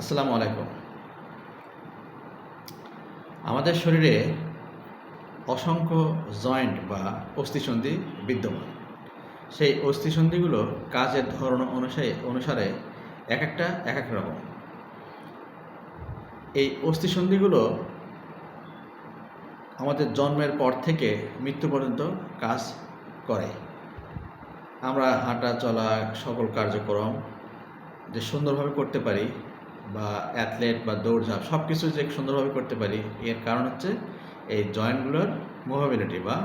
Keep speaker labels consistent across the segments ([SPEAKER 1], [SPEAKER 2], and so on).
[SPEAKER 1] আসসালামু আলাইকুম। আমাদের শরীরে অসংখ্য জয়েন্ট বা অস্থিসন্ধি বিদ্যমান। সেই অস্থিসন্ধিগুলো কাজের ধরন অনুসারে অনুসারে এক একটা এক এক রকম। এই অস্থিসন্ধিগুলো আমাদের জন্মের পর থেকে মৃত্যু পর্যন্ত কাজ করে। আমরা হাঁটা চলা সকল কার্যক্রম যে সুন্দরভাবে করতে পারি বা অ্যাথলেট বা দৌড়ঝাঁপ সব কিছু যে সুন্দরভাবে করতে পারি, এর কারণ হচ্ছে এই জয়েন্টগুলোর মুভাবিলিটি বা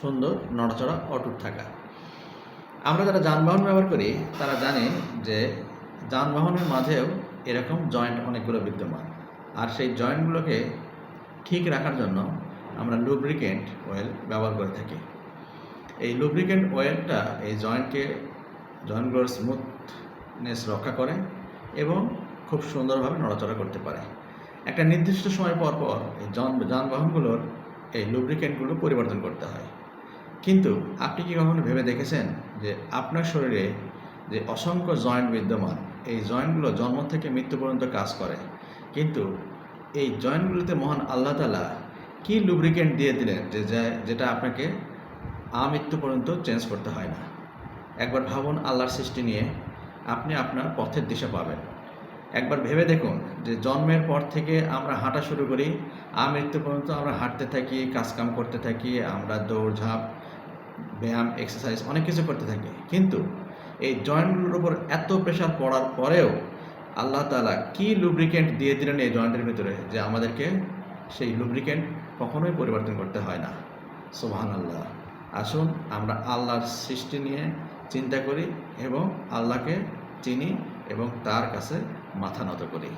[SPEAKER 1] সুন্দর নড়াচড়া, অটুট থাকা। আমরা যারা যানবাহন ব্যবহার করি, তারা জানে যে যানবাহনের মাঝেও এরকম জয়েন্ট অনেকগুলো বিদ্যমান। আর সেই জয়েন্টগুলোকে ঠিক রাখার জন্য আমরা লুব্রিকেন্ট অয়েল ব্যবহার করে থাকি। এই লুব্রিকেন্ট অয়েলটা এই জয়েন্টকে জয়েন্টগুলোর স্মুথনেস রক্ষা করে এবং খুব সুন্দরভাবে নড়াচড়া করতে পারে। একটা নির্দিষ্ট সময় পর পর এই যান যানবাহনগুলোর এই লুব্রিকেন্টগুলো পরিবর্তন করতে হয়। কিন্তু আপনি কি কখনো ভেবে দেখেছেন যে আপনার শরীরে যে অসংখ্য জয়েন্ট বিদ্যমান, এই জয়েন্টগুলো জন্ম থেকে মৃত্যু পর্যন্ত কাজ করে? কিন্তু এই জয়েন্টগুলোতে মহান আল্লাহ তালা কী লুব্রিকেন্ট দিয়ে দিলেন যে যেটা আপনাকে আমৃত্যু পর্যন্ত চেঞ্জ করতে হয় না? একবার ভাবুন আল্লাহর সৃষ্টি নিয়ে আপনি আপনার পথের দিশা পাবেন। একবার ভেবে দেখুন যে জন্মের পর থেকে আমরা হাঁটা শুরু করি আমৃত্যু পর্যন্ত আমরা হাঁটতে থাকি, কাজকাম করতে থাকি, আমরা দৌড়ঝাঁপ ব্যায়াম এক্সারসাইজ অনেক কিছু করতে থাকি। কিন্তু এই জয়েন্টগুলোর উপর এত প্রেশার পড়ার পরেও আল্লাহ তালা কি লুব্রিকেন্ট দিয়ে দিলেন এই জয়েন্টের ভিতরে যে আমাদেরকে সেই লুব্রিকেন্ট কখনোই পরিবর্তন করতে হয় না? সোহান আল্লাহ আসুন আমরা আল্লাহর সৃষ্টি নিয়ে চিন্তা করি এবং আল্লাহকে চিনি এবং তার কাছে মাথা নত করি।